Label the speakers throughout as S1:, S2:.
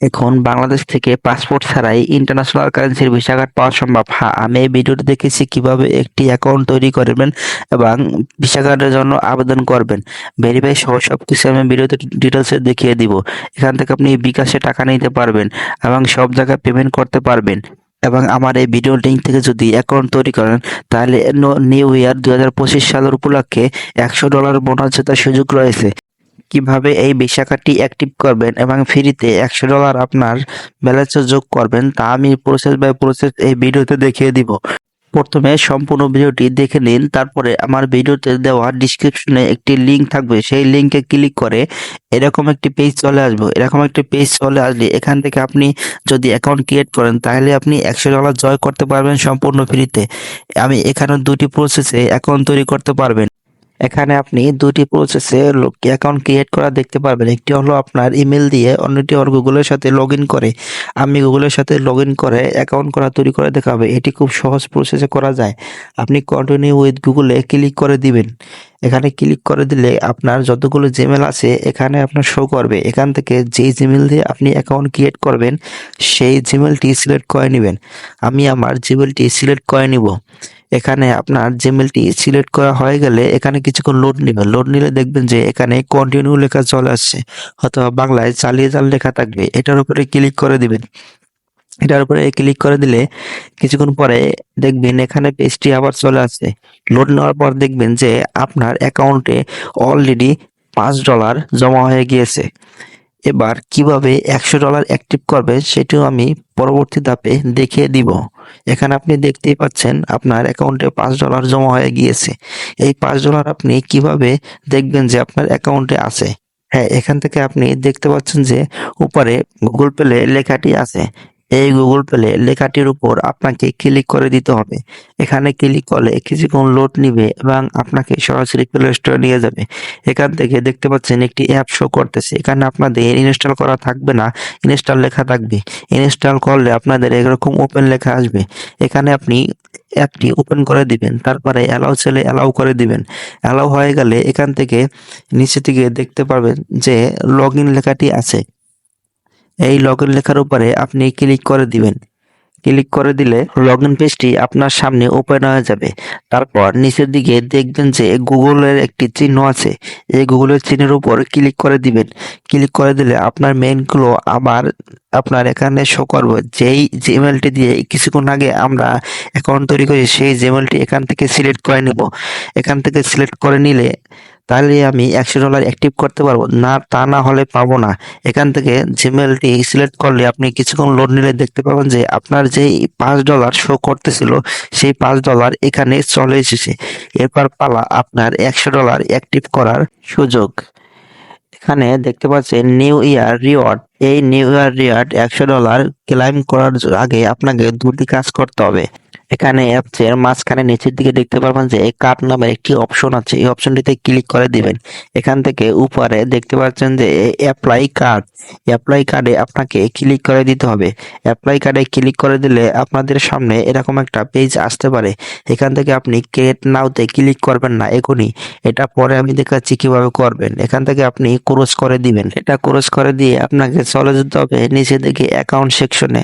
S1: এখন বাংলাদেশ থেকে পাসপোর্ট ছাড়াই ইন্টারন্যাশনাল কারেন্সির ভিসা কার্ড পাওয়া সম্ভব। হ্যাঁ আমি এই ভিডিওতে দেখেছি কীভাবে একটি অ্যাকাউন্ট তৈরি করবেন এবং ভিসা কার্ডের জন্য আবেদন করবেন। ভেরিফাই সহ সব কিছু আমি ভিডিওতে ডিটেলসে দেখিয়ে দিব। এখান থেকে আপনি বিকাশে টাকা নিতে পারবেন এবং সব জায়গায় পেমেন্ট করতে পারবেন। এবং আমার এই ভিডিও লিঙ্ক থেকে যদি অ্যাকাউন্ট তৈরি করেন, তাহলে নিউ ইয়ার দু হাজার পঁচিশ সালের উপলক্ষে একশো ডলার বোনাস জেতার সুযোগ রয়েছে। কীভাবে এই কার্ডটি অ্যাক্টিভ করবেন এবং ফ্রিতে একশো ডলার আপনার ব্যালেন্সে যোগ করবেন, তা আমি প্রসেস বাই প্রসেস এই ভিডিওতে দেখিয়ে দিব। প্রথমে সম্পূর্ণ ভিডিওটি দেখে নিন, তারপরে আমার ভিডিওতে দেওয়া ডিসক্রিপশনে একটি লিঙ্ক থাকবে, সেই লিঙ্কে ক্লিক করে এরকম একটি পেজ চলে আসবে। এরকম একটি পেজ চলে আসলে এখান থেকে আপনি যদি অ্যাকাউন্ট ক্রিয়েট করেন, তাহলে আপনি একশো ডলার জয় করতে পারবেন সম্পূর্ণ ফ্রিতে। আমি এখানে দুটি প্রসেসে অ্যাকাউন্ট তৈরি করতে পারবেন। এখানে আপনি দুটি প্রসেসে অ্যাকাউন্ট ক্রিয়েট করা দেখতে পারবেন। একটি হলো আপনার ইমেল দিয়ে, অন্যটি হলো গুগলের সাথে লগ করে। আমি গুগলের সাথে লগ করে অ্যাকাউন্ট করা তৈরি করে দেখাবে এটি খুব সহজ প্রসেসে করা যায়। আপনি কন্টিনিউ উইথ গুগলে ক্লিক করে দিবেন। এখানে ক্লিক করে দিলে আপনার যতগুলো জিমেল আছে, এখানে আপনার শো করবে। এখান থেকে যেই জিমেল দিয়ে আপনি অ্যাকাউন্ট ক্রিয়েট করবেন, সেই জিমেলটি সিলেক্ট করে নেবেন। আমি আমার জিমেলটি সিলেক্ট করে নিব। এখানে আপনার জিমেলটি সিলেক্ট করা হয়ে গেলে এখানে কিছুক্ষণ লোড নেবেন। লোড নিলে দেখবেন যে এখানে কন্টিনিউ লেখা চলে আসছে, অথবা বাংলায় চালিয়ে যান লেখা থাকবে। এটার উপরে ক্লিক করে দিবেন। এটার উপরে ক্লিক করে দিলে কিছুক্ষণ পরে দেখবেন এখানে পেজটি আবার চলে আসছে। লোড নেওয়ার পর দেখবেন যে আপনার অ্যাকাউন্টে অলরেডি পাঁচ ডলার জমা হয়ে গিয়েছে। এবার কীভাবে একশো ডলার অ্যাক্টিভ করবে সেটিও আমি পরবর্তী ধাপে দেখিয়ে দিব। এখানে আপনি দেখতেই পাচ্ছেন আপনার অ্যাকাউন্টে পাঁচ ডলার জমা হয়ে গিয়েছে। এই পাঁচ ডলার আপনি কীভাবে দেখবেন যে আপনার অ্যাকাউন্টে আছে? হ্যাঁ এখান থেকে আপনি দেখতে পাচ্ছেন যে উপরে গুগল পেলে লেখাটি আছে। এই গুগল পেলে লেখাটির উপর আপনাকে ক্লিক করে দিতে হবে। এখানে ক্লিক করলে কিছুক্ষণ লোড নিবে এবং আপনাকে সরাসরি প্লে স্টোরে নিয়ে যাবে। এখান থেকে দেখতে পাচ্ছেন একটি অ্যাপ শো করতেছে। এখানে আপনাদের ইনস্টল করা থাকবে না ইনস্টল লেখা থাকবে। ইনস্টল করলে আপনাদের এরকম ওপেন লেখা আসবে। এখানে আপনি অ্যাপটি ওপেন করে দিবেন, তারপরে অ্যালাউ ছেলে অ্যালাউ করে দিবেন। অ্যালাউ হয়ে গেলে এখান থেকে নিচে থেকে দেখতে পাবেন যে লগ ইন লেখাটি আছে। এই লগ ইন লেখার উপরে আপনি ক্লিক করে দিবেন। ক্লিক করে দিলে লগ ইন পেজটি আপনার সামনে ওপেন হয়ে যাবে। তারপর নিচের দিকে দেখবেন যে গুগলের একটি চিহ্ন আছে। এই গুগলের চিহ্নের উপর ক্লিক করে দিবেন। ক্লিক করে দিলে আপনার মেইলগুলো আবার আপনার এখানে শো করব। যেই জিমেলটি দিয়ে কিছুক্ষণ আগে আমরা অ্যাকাউন্ট তৈরি করি সেই জিমেলটি এখান থেকে সিলেক্ট করে নেব। এখান থেকে সিলেক্ট করে নিলে তাহলে আমি একশো ডলার অ্যাক্টিভ করতে পারব। না, তা না হলে পাবো না। এখান থেকে জিমেলটি সিলেক্ট করলে আপনি কিছুক্ষণ লোড নিলে দেখতে পাবেন যে আপনার যেই পাঁচ ডলার শো করতেছিল, সেই পাঁচ ডলার এখানে চলে এসেছে। এরপর পালা আপনার একশো ডলার অ্যাক্টিভ করার সুযোগ। এখানে দেখতে পাচ্ছেন নিউ ইয়ার রিওয়ার্ড এই নিউ ইয়ার রিওয়ার্ড একশো ডলার ক্লাইম করার আগে আপনাকে দুটি কাজ করতে হবে। এখানে অ্যাপসের মাঝখানে নিচের দিকে দেখতে পারবেন যে এই কার্ড নামের একটি অপশন আছে। এই অপশনটিতে ক্লিক করে দিবেন। এখান থেকে উপরে দেখতে পাচ্ছেন যে অ্যাপ্লাই কার্ড অ্যাপ্লাই কার্ডে আপনাকে ক্লিক করে দিতে হবে। অ্যাপ্লাই কার্ডে ক্লিক করে দিলে আপনাদের সামনে এরকম একটা পেজ আসতে পারে। এখান থেকে আপনি ক্রিয়েট নাওতে ক্লিক করবেন না এখনই। এটা পরে আমি দেখাচ্ছি কীভাবে করবেন। এখান থেকে আপনি ক্রস করে দিবেন। এটা ক্রস করে দিয়ে আপনাকে চলে যেতে হবে নিচে দিকে অ্যাকাউন্ট সেকশনে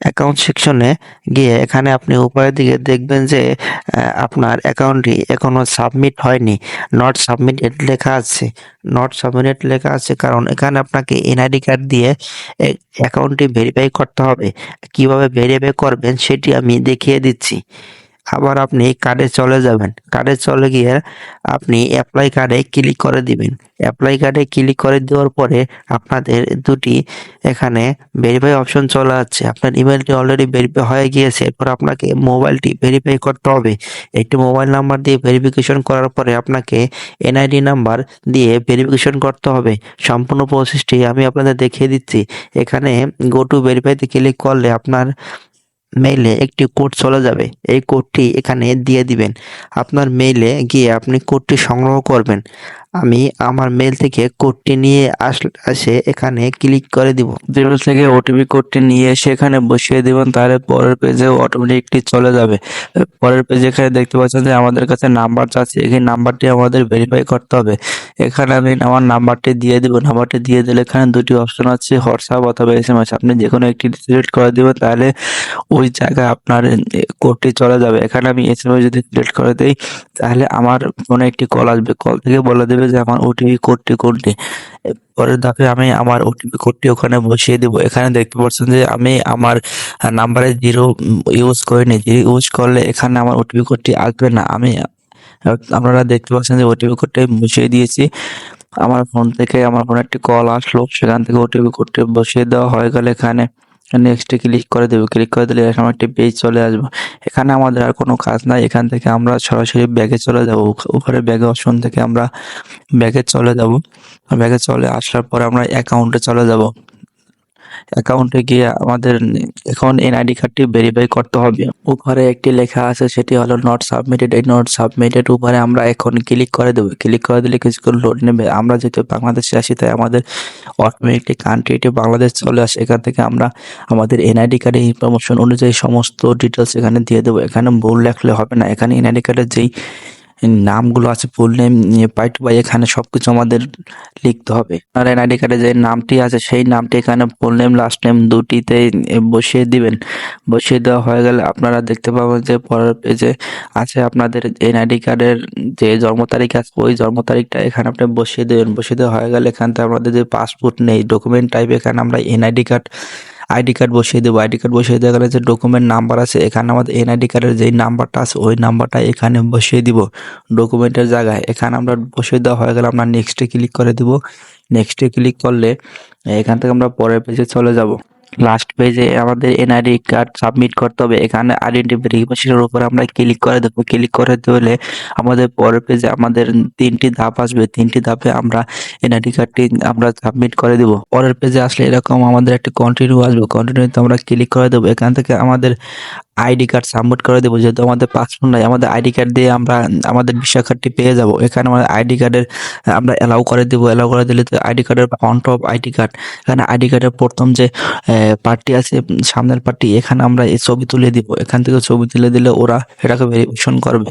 S1: অ্যাকাউন্ট সেকশনে গিয়ে এখানে আপনি উপরের দিকে দেখবেন যে আপনার অ্যাকাউন্টটি এখনও সাবমিট হয়নি। নট সাবমিটেড লেখা আছে। নট সাবমিটেড লেখা আছে কারণ এখানে আপনাকে এনআইডি কার্ড দিয়ে অ্যাকাউন্টটি ভেরিফাই করতে হবে। কীভাবে ভেরিফাই করবেন সেটি আমি দেখিয়ে দিচ্ছি। আবার আপনি কার্ডে চলে যাবেন। কার্ডে চলে গিয়ে আপনি অ্যাপ্লাই কার্ডে ক্লিক করে দিবেন। অ্যাপ্লাই কার্ডে ক্লিক করে দেওয়ার পরে আপনাদের দুটি এখানে ভেরিফাই অপশন চলে আসছে। আপনার ইমেলটি অলরেডি ভেরিফাই হয়ে গিয়েছে। এরপর আপনাকে মোবাইলটি ভেরিফাই করতে হবে। একটি মোবাইল নাম্বার দিয়ে ভেরিফিকেশন করার পরে আপনাকে এনআইডি নাম্বার দিয়ে ভেরিফিকেশন করতে হবে। সম্পূর্ণ প্রসেসটি আমি আপনাদের দেখিয়ে দিচ্ছি। এখানে গো টু ভেরিফাইতে ক্লিক করলে আপনার মেইলে একটি কোড চলে যাবে। এই কোডটি এখানে দিয়ে দিবেন। আপনার মেইলে গিয়ে আপনি কোডটি সংগ্রহ করবেন। আমি আমার মেল থেকে কোডটি নিয়ে আস- এখানে ক্লিক করে দিব। জিমেল থেকে ওটিপি কোডটি নিয়ে এসে এখানে বসিয়ে দিবেন, তাহলে পরের পেজে অটোমেটিকলি চলে যাবে। পরের পেজে এখানে দেখতে পাচ্ছেন যে আমাদের কাছে নাম্বার আছে, এই নাম্বারটি আমাদের ভেরিফাই করতে হবে। এখানে আমি আমার নাম্বারটি দিয়ে দিব নাম্বারটি দিয়ে দিলে এখানে দুটি অপশন আছে হোয়াটসঅ্যাপ অথবা এস এম এস আপনি যে কোনো একটি সিলেক্ট করে দিবেন, তাহলে ওই জায়গায় আপনার কোডটি চলে যাবে। এখানে আমি এস এম এস যদি সিলেক্ট করে দিই, তাহলে আমার ফোনে একটি কল আসবে। কল থেকে বলে দেবে যে আমার ওটিপি কোডটি কোনটি পরের ধাপে আমি আমার ওটিপি কোডটি ওখানে বসিয়ে দিব। এখানে দেখতে পাচ্ছেন যে আমি আমার নাম্বারে জিরো ইউজ করিনি। জিরো ইউজ করলে এখানে আমার ওটিপি কোডটি আসবে না। আমি, আপনারা দেখতে পাচ্ছেন যে ওটিপি কোডটি বসিয়ে দিয়েছি। আমার ফোন থেকে, আমার ফোনে একটি কল আসলো। সেখান থেকে ওটিপি কোডটি বসিয়ে দেওয়া হয়ে গেলে এখানে। নেক্সটে ক্লিক করে দেবো। ক্লিক করে দিলে এরকম একটি পেজ চলে আসব। এখানে আমাদের আর কোনো কাজ নাই। এখান থেকে আমরা সরাসরি ব্যাগে চলে যাব। উপরে ব্যাগে অপশন থেকে আমরা ব্যাগে চলে যাব। ব্যাগে চলে আসার পর আমরা অ্যাকাউন্টে চলে যাব। অ্যাকাউন্টে গিয়ে আমাদের এখন এনআইডি কার্ডটি ভেরিফাই করতে হবে। উপরে একটি লেখা আছে, সেটি হলো নট সাবমিটেড এই নট সাবমিটেড উপরে আমরা এখন ক্লিক করে দেবো। ক্লিক করে দিলে কিছুক্ষণ লোড নেবে। আমরা যেহেতু বাংলাদেশে আসি তাই আমাদের অটোমেটিকলি কান্ট্রিটি বাংলাদেশ চলে আসে। এখান থেকে আমরা আমাদের এনআইডি কার্ডের ইনফরমেশন অনুযায়ী সমস্ত ডিটেলস এখানে দিয়ে দেবো। এখানে ভুল লেখলে হবে না। এখানে এনআইডি কার্ডের যেই নামগুলো আছে ফুল নেম পাই টু পাই এখানে সবকিছু আমাদের লিখতে হবে। আর এনআইডি কার্ডে যে নামটি আছে, সেই নামটি এখানে ফুল নেম লাস্ট নেম দুটিতে বসিয়ে দিবেন। বসিয়ে দেওয়া হয়ে গেলে আপনারা দেখতে পাবেন যে পরের পেজে আছে আপনাদের এন এনআইডি কার্ডের যে জন্ম তারিখ আছে, ওই জন্ম তারিখটা এখানে আপনি বসিয়ে দেবেন। বসিয়ে দেওয়া হয়ে গেলে এখান থেকে আমাদের যে পাসপোর্ট নেই ডকুমেন্ট টাইপ এখানে আমরা N NID card ID card বসিয়ে দেবো। আইডি কার্ড বসিয়ে দেওয়া গেলে যে ডকুমেন্ট নাম্বার আছে, এখানে আমাদের এনআইডি কার্ডের যেই নাম্বারটা আছে, ওই নাম্বারটা এখানে বসিয়ে দিব। ডকুমেন্টের জায়গায় এখানে আমরা বসিয়ে দেওয়া হয়ে গেলে আমরা নেক্সটে ক্লিক করে দিব। নেক্সটে ক্লিক করলে এখান থেকে আমরা পরের পেজে চলে যাব। লাস্ট পেজে আমাদের এনআইডি কার্ড সাবমিট করতে হবে। এখানে আইডেন্টিফিকেশনের উপর আমরা ক্লিক করে দেবো। ক্লিক করে দিলে আমাদের পরের পেজে আমাদের তিনটি ধাপ আসবে। তিনটি ধাপে আমরা এনআইডি কার্ডটি আমরা সাবমিট করে দেবো। পরের পেজে আসলে এরকম আমাদের একটা কন্টিনিউ আসবে। কন্টিনিউতে আমরা ক্লিক করে দেবো। এখান থেকে আমাদের আইডি কার্ড সাবমিট করে দেবো। যেহেতু আমাদের পাসপোর্ট নাই, আমাদের আইডি কার্ড দিয়ে আমরা, আমাদের ভিসা কার্ডটি পেয়ে যাব। এখানে আমাদের আইডি কার্ডের আমরা অ্যালাউ করে দেবো। অ্যালাউ করে দিলে তো আইডি কার্ডের অন অফ আইডি কার্ড। এখানে আইডি কার্ডের প্রথম যে পার্টি আছে, সামনের পার্টি এখানে আমরা এই ছবি তুলে দিব। এখান থেকে ছবি তুলে দিলে ওরা এটাকে ভেরিফিকেশন করবে।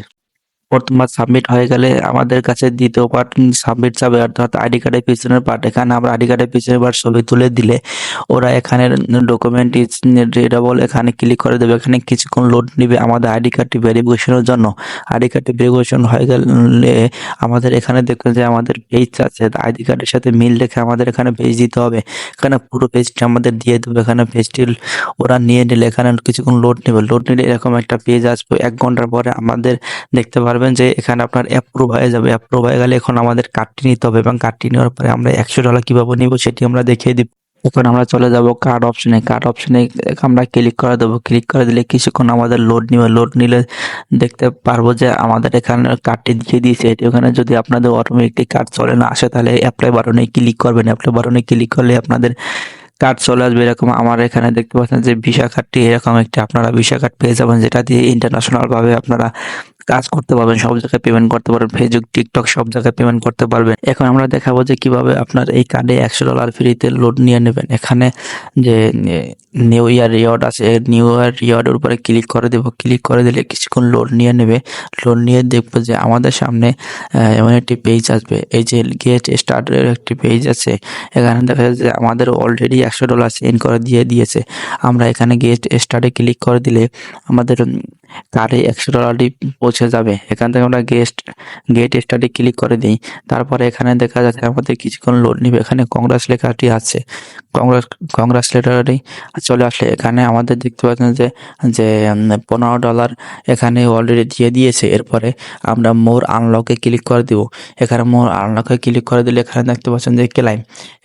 S1: প্রথমবার সাবমিট হয়ে গেলে আমাদের কাছে দ্বিতীয় পার্ট সাবমিট যাবে, অর্থাৎ আইডি কার্ডের পিছনের পার্ট এখানে আমরা আইডি কার্ডের পিছনের পার্ট ছবি তুলে দিলে ওরা এখানে ডকুমেন্ট ইজ রিডেবল এখানে ক্লিক করে দেবে। এখানে কিছুক্ষণ লোড নেবে আমাদের আইডি কার্ডটি ভেরিফিকেশনের জন্য। আইডি কার্ডটি ভেরিফিকেশন হয়ে গেলে আমাদের এখানে দেখবেন যে আমাদের পেজ আছে আইডি কার্ডের সাথে মিল রেখে আমাদের এখানে পেজ দিতে হবে। এখানে পুরো পেজটি আমাদের দিয়ে দেবে। এখানে পেজটি ওরা নিয়ে নিলে এখানে কিছুক্ষণ লোড নেবে। লোড নিলে এরকম একটা পেজ আসবে। এক ঘণ্টার পরে আমাদের দেখতে পারবেন যে এখানে আপনার অ্যাপ্রুভ হয়ে যাবে। অ্যাপ্রুভ হয়ে গেলে এখন আমাদের কার্ডটি নিতে হবে এবং কার্ডটি নেওয়ার পরে আমরা একশো ডলার কীভাবে নিব সেটি আমরা দেখিয়ে দিব। এখন আমরা চলে যাব কার্ড অপশনে কার্ড অপশনে আমরা ক্লিক করে দেবো। ক্লিক করে দিলে কিছুক্ষণ আমাদের লোড নিবে। লোড নিলে দেখতে পারব যে আমাদের এখানে কার্ডটি দিয়ে দিয়েছে। এটি ওখানে যদি আপনাদের অটোমেটিক কার্ড চলে না আসে তাহলে অ্যাপ্লাই বাটনে ক্লিক করবেন। অ্যাপ্লাই বাটনে ক্লিক করলে আপনাদের কার্ড চলে আসবে। এরকম আমার এখানে দেখতে পাচ্ছেন যে ভিসা কার্ডটি এরকম একটি আপনারা ভিসা কার্ড পেয়ে যাবেন। যেটা দিয়ে ইন্টারন্যাশনালভাবে আপনারা কাজ করতে পারবেন, সব জায়গায় পেমেন্ট করতে পারবেন ফেসবুক টিকটক সব জায়গায় পেমেন্ট করতে পারবেন। এখন আমরা দেখাবো যে কীভাবে আপনার এই কার্ডে একশো ডলার ফ্রিতে লোড নিয়ে নেবেন। এখানে যে নিউ ইয়ার রিওয়ার্ড আছে নিউ ইয়ার রিওয়ার্ডের উপরে ক্লিক করে দেবো। ক্লিক করে দিলে কিছুক্ষণ লোড নিয়ে নেবে। লোড নিয়ে দেখব যে আমাদের সামনে এমন একটি পেজ আসবে। এই যে গেট স্টার্টের একটি পেজ আছে। এখানে দেখা যাচ্ছে যে আমাদের অলরেডি একশো ডলার সেন্ড করে দিয়ে দিয়েছে। আমরা এখানে গেট স্টার্টে ক্লিক করে দিলে আমাদের কার্ডে একশো ডলারটি পৌঁছে যাবে। এখান থেকে আমরা গেস্ট গেট স্টার্টে ক্লিক করে দিই। তারপরে এখানে দেখা যাচ্ছে আমাদের কিছুক্ষণ লোড নিবে। এখানে কংগ্রেস লেখাটি আছে। কংগ্রেস কংগ্রেস লেটারটি চলে আসলে। এখানে আমাদের দেখতে পাচ্ছেন যে যে পনেরো ডলার এখানে অলরেডি দিয়ে দিয়েছে। এরপরে আমরা মোর আনলকে ক্লিক করে দিব। এখানে মোর আনলকে ক্লিক করে দিলে এখানে দেখতে পাচ্ছেন যে ক্লাইম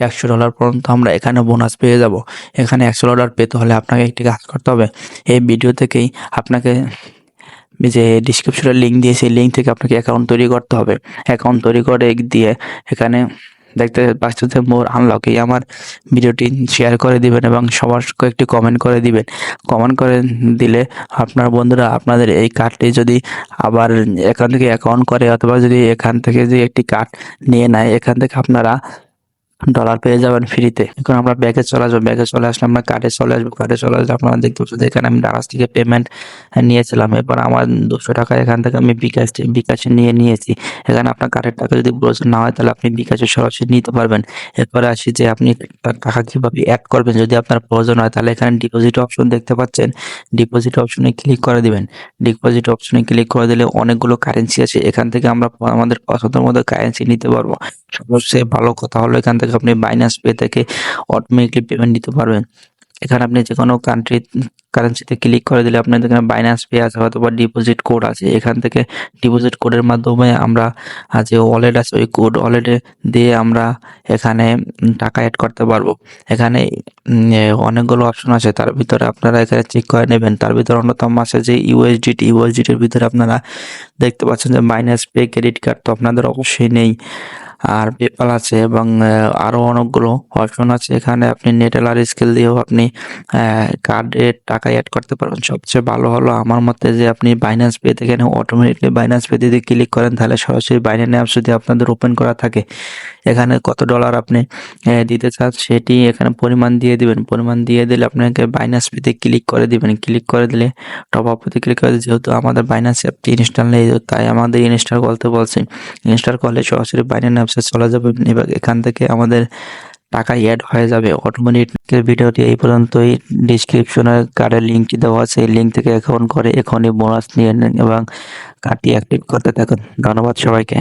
S1: একশো ডলার পর্যন্ত আমরা এখানে বোনাস পেয়ে যাব। এখানে একশো ডলার পেতে হলে আপনাকে একটি কাজ করতে হবে। এই ভিডিও থেকেই আপনাকে যে ডিসক্রিপশনে লিঙ্ক দিয়ে সেই লিঙ্ক থেকে আপনাকে অ্যাকাউন্ট তৈরি করতে হবে। অ্যাকাউন্ট তৈরি করে দিয়ে এখানে দেখতে যে মোর আনলক এই আমার ভিডিওটি শেয়ার করে দিবেন এবং সবার একটি কমেন্ট করে দিবেন। কমেন্ট করে দিলে আপনার বন্ধুরা আপনাদের এই কার্ডটি যদি আবার এখান থেকে অ্যাকাউন্ট করে অথবা যদি এখান থেকে যে একটি কার্ড নিয়ে নেয়, এখান থেকে আপনারা ডলার পেয়ে যাবেন ফ্রিতে এখন আমরা ব্যাগে চলে আসব। ব্যাগে চলে আসলে আমরা কার্ডে চলে আসব। কার্ডে চলে আসলে আপনারা দেখতে পাচ্ছেন এখানে আমি ডারাস থেকে পেমেন্ট নিয়েছিলাম। এরপর আমার দুশো টাকা এখান থেকে আমি বিকাশ, বিকাশে নিয়ে নিয়েছি। এখানে আপনার কার্ডের টাকা যদি প্রয়োজন না হয়, তাহলে আপনি বিকাশে সরাসরি নিতে পারবেন। এরপরে আসি যে আপনি টাকা কীভাবে অ্যাড করবেন। যদি আপনার প্রয়োজন হয়, তাহলে এখানে ডিপোজিট অপশন দেখতে পাচ্ছেন। ডিপোজিট অপশনে ক্লিক করে দিবেন। ডিপোজিট অপশনে ক্লিক করে দিলে অনেকগুলো কারেন্সি আছে। এখান থেকে আমরা আমাদের পছন্দের মতো কারেন্সি নিতে পারব। সবচেয়ে ভালো কথা হলো এখান থেকে আপনি বাইনান্স পে থেকে অটোমেটিকলি পেমেন্ট নিতে পারবেন। এখানে আপনি যে কোনো কান্ট্রি কারেন্সিতে ক্লিক করে দিলে আপনাদের এখানে বাইনান্স পে আছে অথবা ডিপোজিট কোড আছে। এখান থেকে ডিপোজিট কোডের মাধ্যমে আমরা যে ওয়ালেট আছে, ওই কোড ওয়ালেটে দিয়ে আমরা এখানে টাকা অ্যাড করতে পারব। এখানে অনেকগুলো অপশন আছে। তার ভিতরে আপনারা এখানে চেক করে নেবেন। তার ভিতরে অন্যতম আছে যে ইউএসডিটি ইউএসডিটির ভিতরে আপনারা দেখতে পাচ্ছেন যে মাইনাস পে ক্রেডিট কার্ড তো আপনাদের অবশ্যই নেই। আর পেপাল আছে এবং আরও আরও অনেকগুলো অপশন আছে। এখানে আপনি নেটেলার স্কেল দিয়েও আপনি কার্ডে টাকা অ্যাড করতে পারেন সবচেয়ে ভালো হলো আমার মতে যে আপনি বাইন্যান্স পে থেকে অটোমেটিকলি বাইন্যান্স পে যদি ক্লিক করেন, তাহলে সরাসরি বাইন্যান্স অ্যাপস যদি আপনাদের ওপেন করা থাকে এখানে কত ডলার আপনি দিতে চান সেটি এখানে পরিমাণ দিয়ে দিবেন। পরিমাণ দিয়ে দিলে আপনাকে বাইন্যান্স পেতে ক্লিক করে দিবেন। ক্লিক করে দিলে টপ আপ পেতে ক্লিক করে যেহেতু আমাদের বাইন্যান্স অ্যাপটি ইনস্টল নেই তাই আমাদের ইনস্টল করতে বলছে। ইনস্টল করলে সরাসরি বাইন্যান্স অ্যাপসে চলে যাবে এবং এখান থেকে আমাদের টাকা অ্যাড হয়ে যাবে অটোমেটিক ভিডিওটি এই পর্যন্তই। ডিসক্রিপশনে কার্ডের লিঙ্কটি দেওয়া আছে। এই লিঙ্ক থেকে অ্যাকাউন্ট করে এখনই বোনাস নিয়ে নেন, এবং কার্ডটি অ্যাক্টিভ করতে থাকুন। ধন্যবাদ সবাইকে।